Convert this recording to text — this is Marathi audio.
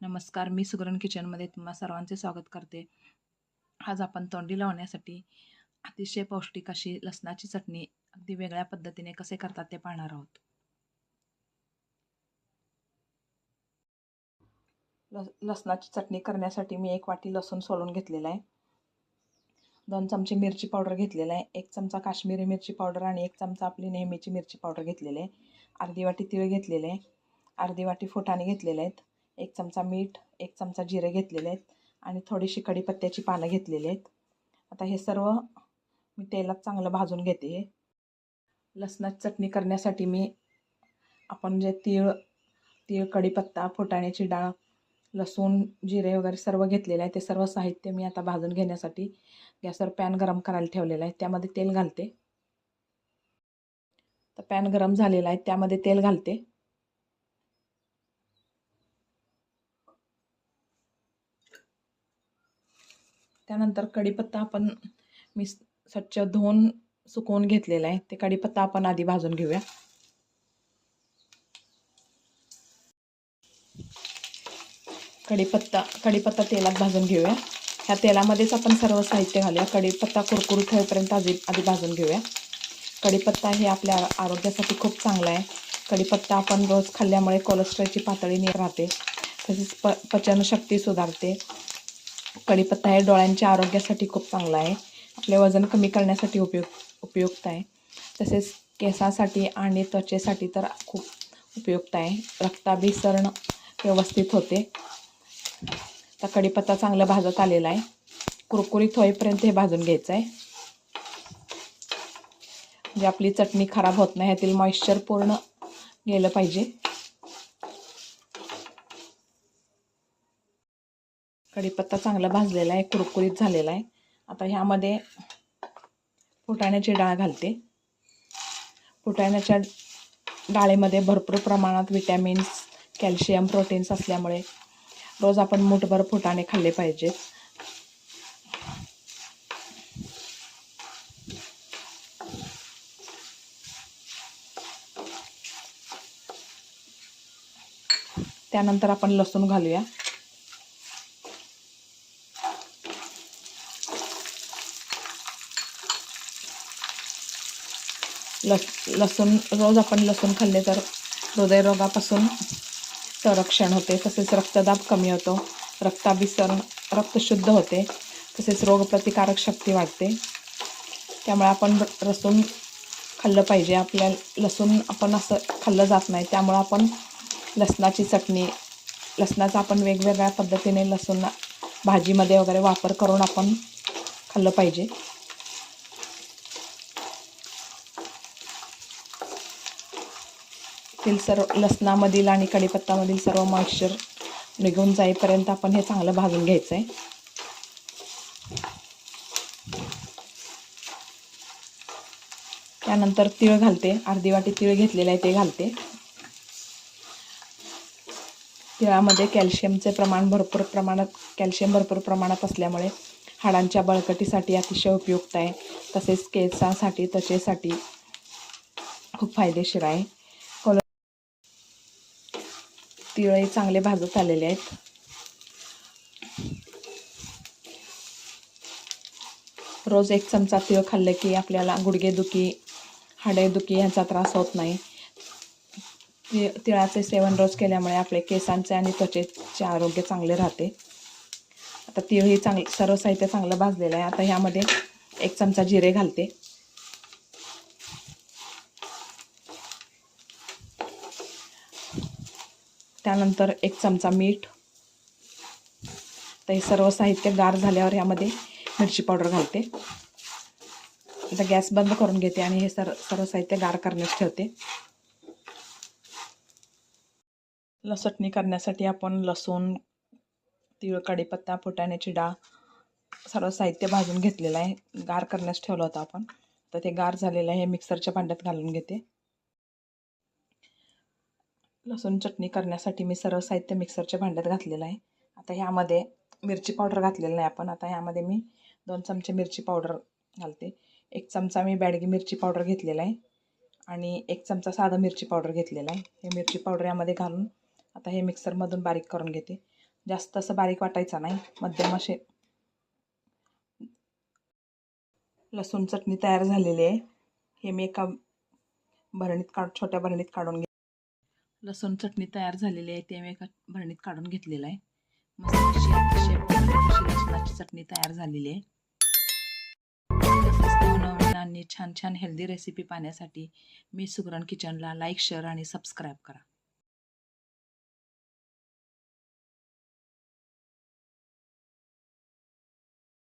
नमस्कार मी सुगरण किचनमध्ये तुम्हा सर्वांचे स्वागत करते. आज आपण तोंडी लावण्यासाठी अतिशय पौष्टिक अशी लसणाची चटणी अगदी वेगळ्या पद्धतीने कसे करतात ते पाहणार आहोत. लस लसणाची चटणी करण्यासाठी मी एक वाटी लसूण सोलून घेतलेला आहे. दोन चमचे मिरची पावडर घेतलेला आहे. एक चमचा काश्मीरी मिरची पावडर आणि एक चमचा आपली नेहमीची मिरची पावडर घेतलेली आहे. अर्धी वाटी तिळ घेतलेले आहे. अर्धी वाटी फुटाणे घेतलेले आहेत. एक चमचा मीठ एक चमचा जिरे घेतलेले आहेत आणि थोडीशी कढीपत्त्याची पानं घेतलेली आहेत. आता हे सर्व मी तेलात चांगलं भाजून घेते. लसणाची चटणी करण्यासाठी मी आपण जे तीळ तीळ कढीपत्ता फुटाण्याची डाळ लसूण जिरे वगैरे सर्व घेतलेले आहे. ते सर्व साहित्य मी आता भाजून घेण्यासाठी गॅसवर पॅन गरम करायला ठेवलेला आहे. त्यामध्ये तेल घालते. तर पॅन गरम झालेला आहे. त्यामध्ये तेल घालते. त्यानंतर कढीपत्ता आपण मी स्वच्छ धुवून सुकवून घेतलेला आहे. ते कढीपत्ता आपण आधी भाजून घेऊया. कढीपत्ता कढीपत्ता तेलात भाजून घेऊया. ह्या तेलामध्येच आपण सर्व साहित्य घालूया. कढीपत्ता कुरकुरीत होईपर्यंत आधी आधी भाजून घेऊया. कढीपत्ता हे आपल्या आरोग्यासाठी खूप चांगला आहे. कढीपत्ता आपण रोज खाल्ल्यामुळे कोलेस्ट्रॉलची पातळी नीट राहते. तसेच प पचनशक्ती सुधारते. कढीपत्ता हे डोळ्यांच्या आरोग्यासाठी खूप चांगला आहे. आपले वजन कमी करण्यासाठी उपयोग उपयुक्त आहे. तसेच केसासाठी आणि त्वचेसाठी तर खूप उपयुक्त आहे. रक्ताभिसरण व्यवस्थित होते. तर कढीपत्ता चांगला भाजत आलेला आहे. कुरकुरीत होईपर्यंत हे भाजून घ्यायचं आहे. म्हणजे आपली चटणी खराब होत नाही ह्यातील मॉइश्चर पूर्ण गेलं पाहिजे. कढीपत्ता चांगला भाजलेला आहे कुरकुरीत झालेला आहे. आता ह्यामध्ये फुटाण्याची डाळ घालते. फुटाण्याच्या डाळीमध्ये भरपूर प्रमाणात विटॅमिन्स कॅल्शियम प्रोटीन्स असल्यामुळे रोज आपण मुठभर फुटाणे खाल्ले पाहिजेत. त्यानंतर आपण लसूण घालूया. लस लसूण रोज आपण लसूण खाल्ले तर हृदयरोगापासून संरक्षण होते. तसेच रक्तदाब कमी होतो. रक्ताभिसरण रक्त शुद्ध होते. तसेच रोगप्रतिकारक शक्ती वाढते. त्यामुळे आपण लसूण खाल्लं पाहिजे. आपल्या लसूण आपण असं खाल्लं जात नाही. त्यामुळं आपण लसणाची चटणी लसणाचा आपण वेगवेगळ्या पद्धतीने लसूण भाजीमध्ये वगैरे वापर करून आपण खाल्लं पाहिजे. तील सर्व लसणामधील आणि कढीपत्तामधील सर्व मॉइश्चर निघून जाईपर्यंत आपण हे चांगलं भाजून घ्यायचं आहे त्यानंतर तीळ घालते. अर्धी वाटी तीळ घेतलेलं आहे ते घालते. तिळामध्ये कॅल्शियमचे प्रमाण भरपूर प्रमाणात कॅल्शियम भरपूर प्रमाणात असल्यामुळे हाडांच्या बळकटीसाठी अतिशय उपयुक्त आहे. तसेच केसांसाठी त्वचेसाठी खूप फायदेशीर आहे. तिळही चांगले भाजत आलेले आहेत. रोज एक चमचा तिळ खाल्लं की आपल्याला गुडघेदुखी हाडेदुखी ह्याचा त्रास होत नाही. ति तिळाचे सेवन रोज केल्यामुळे आपले केसांचे आणि त्वचेचे आरोग्य चांगले राहते. आता तिळ ही सर्व साहित्य चांगलं भाजलेलं आहे. आता ह्यामध्ये एक चमचा जिरे घालते. त्यानंतर एक चमचा मीठ. तर हे सर्व साहित्य गार झाल्यावर ह्यामध्ये मिरची पावडर घालते. आता गॅस बंद करून घेते आणि हे सर सर्व साहित्य गार करण्यास ठेवते. लसटणी करण्यासाठी आपण लसूण तीळ कढीपत्ता फुटाण्याची डाळ सर्व साहित्य भाजून घेतलेलं आहे. गार करण्यास ठेवलं होतं आपण. तर ते गार झालेलं आहे. हे मिक्सरच्या भांड्यात घालून घेते. लसूण चटणी करण्यासाठी मी सर्व साहित्य मिक्सरच्या भांड्यात घातलेलं आहे. आता ह्यामध्ये मिरची पावडर घातलेलं नाही आपण. आता ह्यामध्ये मी दोन चमचे मिरची पावडर घालते. एक चमचा मी बॅडगी मिरची पावडर घेतलेला आहे आणि एक चमचा साधा मिरची पावडर घेतलेला आहे. हे मिरची पावडर यामध्ये घालून आता हे मिक्सरमधून बारीक करून घेते. जास्त असं बारीक वाटायचा नाही. मध्यम असे लसूण चटणी तयार झालेली आहे. हे मी एका भरणीत काढ छोट्या भरणीत काढून घे लसूण चटणी तयार झालेली आहे ते मी एका भरणीत काढून घेतलेलं आहे. मस्त लसणाची चटणी तयार झालेली आहे. आणि छान छान हेल्दी रेसिपी पाहण्यासाठी मी सुगरण किचनला लाईक शेअर आणि सबस्क्राईब करा.